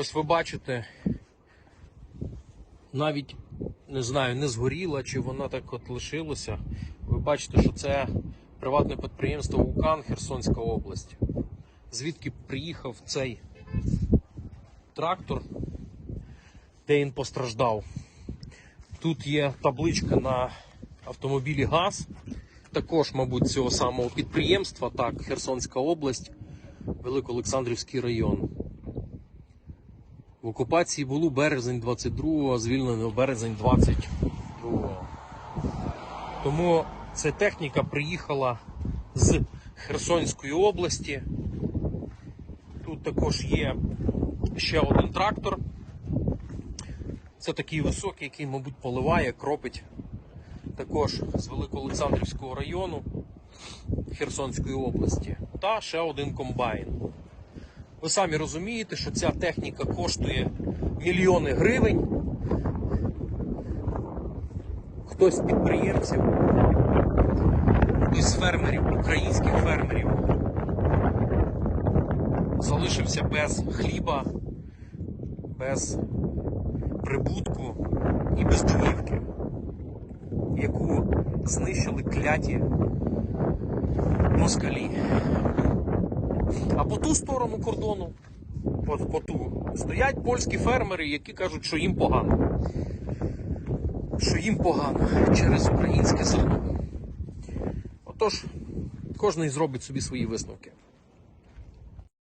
Ось ви бачите, навіть не знаю, не згоріла чи вона так от лишилася. Ви бачите, що це приватне підприємство Вулкан Херсонська область. Звідки приїхав цей трактор, де він постраждав. Тут є табличка на автомобілі ГАЗ, також, мабуть, цього самого підприємства, так, Херсонська область, Великоолександрівський район. Окупації було березень 22-го, звільнено березень 22-го. Тому ця техніка приїхала з Херсонської області. Тут також є ще один трактор. Це такий високий, який, мабуть, поливає, кропить. Також з Великоолександрівського району Херсонської області. Та ще один комбайн. Ви самі розумієте, що ця техніка коштує мільйони гривень. Хтось з підприємців, хтось з фермерів, українських фермерів, залишився без хліба, без прибутку і без домівки, яку знищили кляті москалі. А по ту сторону кордону, по, по ту, стоять польські фермери, які кажуть, що їм погано. Що їм погано через українське зерно. Отож, кожен зробить собі свої висновки.